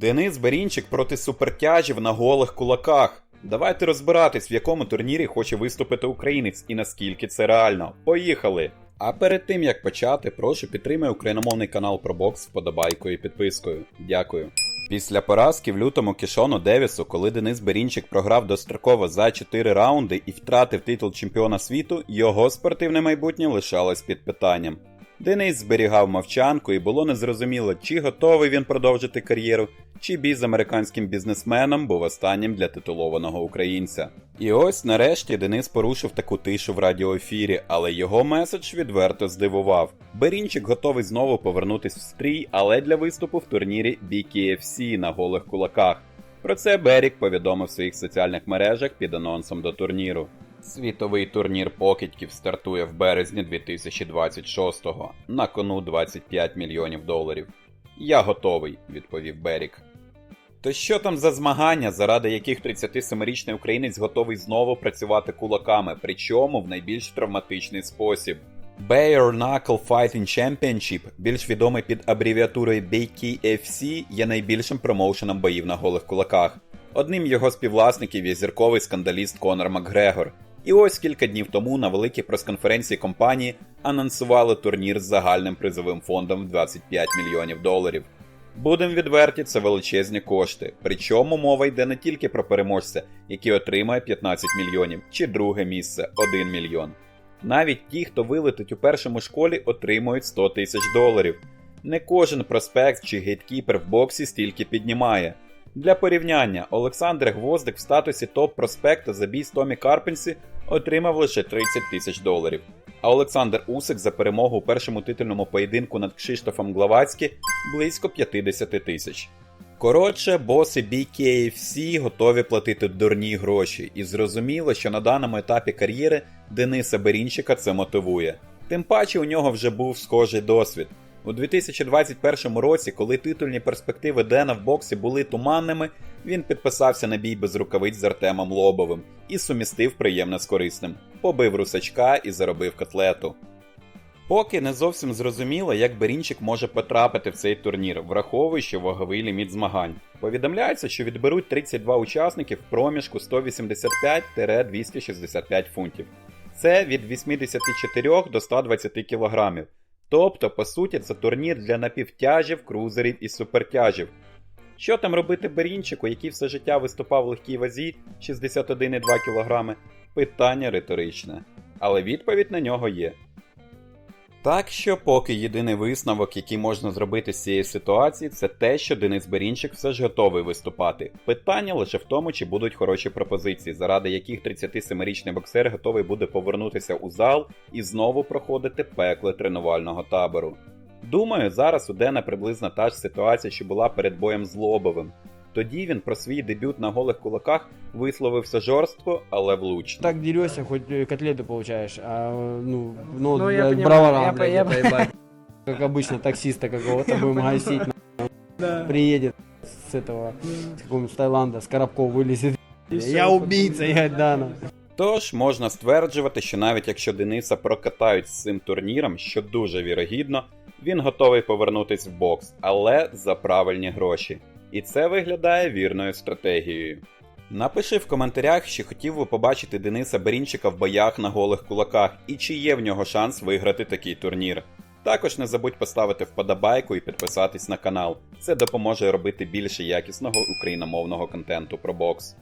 Денис Берінчик проти супертяжів на голих кулаках. Давайте розбиратись, в якому турнірі хоче виступити українець і наскільки це реально. Поїхали! А перед тим як почати, прошу підтримай україномовний канал про бокс вподобайкою і підпискою. Дякую. Після поразки в лютому Кішону Девісу, коли Денис Берінчик програв достроково за 4 раунди і втратив титул чемпіона світу, його спортивне майбутнє лишалось під питанням. Денис зберігав мовчанку і було незрозуміло, чи готовий він продовжити кар'єру, чи бій з американським бізнесменом був останнім для титулованого українця. І ось нарешті Денис порушив таку тишу в радіоефірі, але його меседж відверто здивував. Берінчик готовий знову повернутись в стрій, але для виступу в турнірі BKFC на голих кулаках. Про це Берік повідомив своїх соціальних мережах під анонсом до турніру. Світовий турнір покидьків стартує в березні 2026-го. На кону 25 мільйонів доларів. Я готовий, відповів Берік. То що там за змагання, заради яких 37-річний українець готовий знову працювати кулаками, причому в найбільш травматичний спосіб? Bare Knuckle Fighting Championship, більш відомий під абревіатурою BKFC, є найбільшим промоушеном боїв на голих кулаках. Одним його співвласників є зірковий скандаліст Конор Макгрегор. І ось кілька днів тому на великій прес-конференції компанії анонсували турнір з загальним призовим фондом в 25 мільйонів доларів. Будем відверті, це величезні кошти. Причому мова йде не тільки про переможця, який отримає 15 мільйонів, чи друге місце 1 мільйон. Навіть ті, хто вилетить у першому школі, отримують 100 тисяч доларів. Не кожен проспект чи гейткіпер в боксі стільки піднімає. Для порівняння, Олександр Гвоздик в статусі топ-проспекта за бій з Томі Карпенсі отримав лише 30 тисяч доларів. А Олександр Усик за перемогу у першому титульному поєдинку над Кшиштофом Главацькі близько 50 тисяч. Коротше, боси BKFC готові платити дурні гроші, і зрозуміло, що на даному етапі кар'єри Дениса Берінчика це мотивує. Тим паче у нього вже був схожий досвід. У 2021 році, коли титульні перспективи Дена в боксі були туманними, він підписався на бій без рукавиць з Артемом Лобовим і сумістив приємне з корисним, побив русачка і заробив котлету. Поки не зовсім зрозуміло, як Берінчик може потрапити в цей турнір, враховуючи ваговий ліміт змагань. Повідомляється, що відберуть 32 учасників в проміжку 185-265 фунтів. Це від 84 до 120 кілограмів. Тобто, по суті, це турнір для напівтяжів, крузерів і супертяжів. Що там робити Берінчику, який все життя виступав в легкій вазі 61,2 кг? Питання риторичне. Але відповідь на нього є. Так що, поки єдиний висновок, який можна зробити з цієї ситуації, це те, що Денис Берінчик все ж готовий виступати. Питання лише в тому, чи будуть хороші пропозиції, заради яких 37-річний боксер готовий буде повернутися у зал і знову проходити пекле тренувального табору. Думаю, зараз у Дена приблизно та ж ситуація, що була перед боєм з Лобовим. Тоді він про свій дебют на голих кулаках висловився жорстко, але влучно. Так дерешься, хоть э, котлеты получаешь, а ну, ну, Ну, я блядь, понимаю, бравара, я блядь, по- я это по- ебать. Как обычно, таксиста какого-то будем гасить, нахуй. приедет с этого, с какого-нибудь с Таиланда, с коробков вылезет. И всё, Я и убийца, я Дана. Тож можна стверджувати, що навіть якщо Дениса прокатають з цим турніром, що дуже вірогідно, він готовий повернутись в бокс, але за правильні гроші. І це виглядає вірною стратегією. Напиши в коментарях, чи хотів би побачити Дениса Берінчика в боях на голих кулаках, і чи є в нього шанс виграти такий турнір. Також не забудь поставити вподобайку і підписатись на канал. Це допоможе робити більше якісного україномовного контенту про бокс.